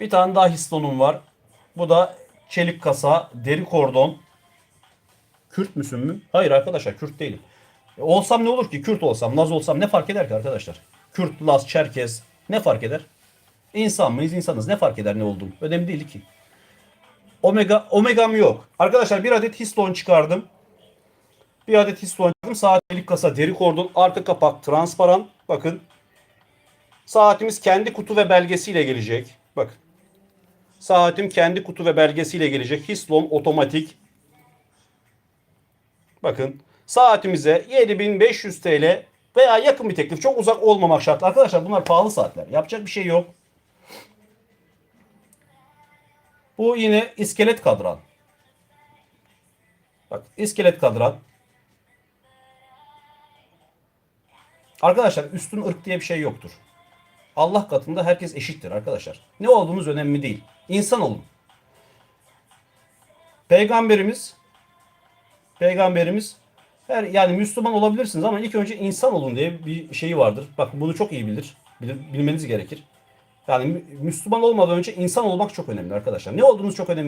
Bir tane daha histonum var. Bu da çelik kasa, deri kordon. Kürt müsün mü? Hayır arkadaşlar Kürt değilim. E, olsam ne olur ki? Kürt olsam, Laz olsam ne fark eder ki arkadaşlar? Kürt, Laz, Çerkez ne fark eder? İnsan mıyız? insanız. Ne fark eder ne olduğum? Önemli değil ki. Omega, omegam yok. Arkadaşlar bir adet histon çıkardım. Bir adet histon çıkardım. Saat çelik kasa, deri kordon, arka kapak transparan. Bakın. Saatimiz kendi kutu ve belgesiyle gelecek. Bakın. Saatim kendi kutu ve belgesiyle gelecek. Hislon otomatik. Bakın. Saatimize 7500 TL veya yakın bir teklif. Çok uzak olmamak şartlı. Arkadaşlar bunlar pahalı saatler. Yapacak bir şey yok. Bu yine iskelet kadran. Bak iskelet kadran. Arkadaşlar üstün ırk diye bir şey yoktur. Allah katında herkes eşittir arkadaşlar. Ne olduğunuz önemli değil. İnsan olun. Peygamberimiz Peygamberimiz her yani Müslüman olabilirsiniz ama ilk önce insan olun diye bir şeyi vardır. Bakın bunu çok iyi bilir. bilir bilmeniz gerekir. Yani Mü- Müslüman olmadan önce insan olmak çok önemli arkadaşlar. Ne olduğunuz çok önemli.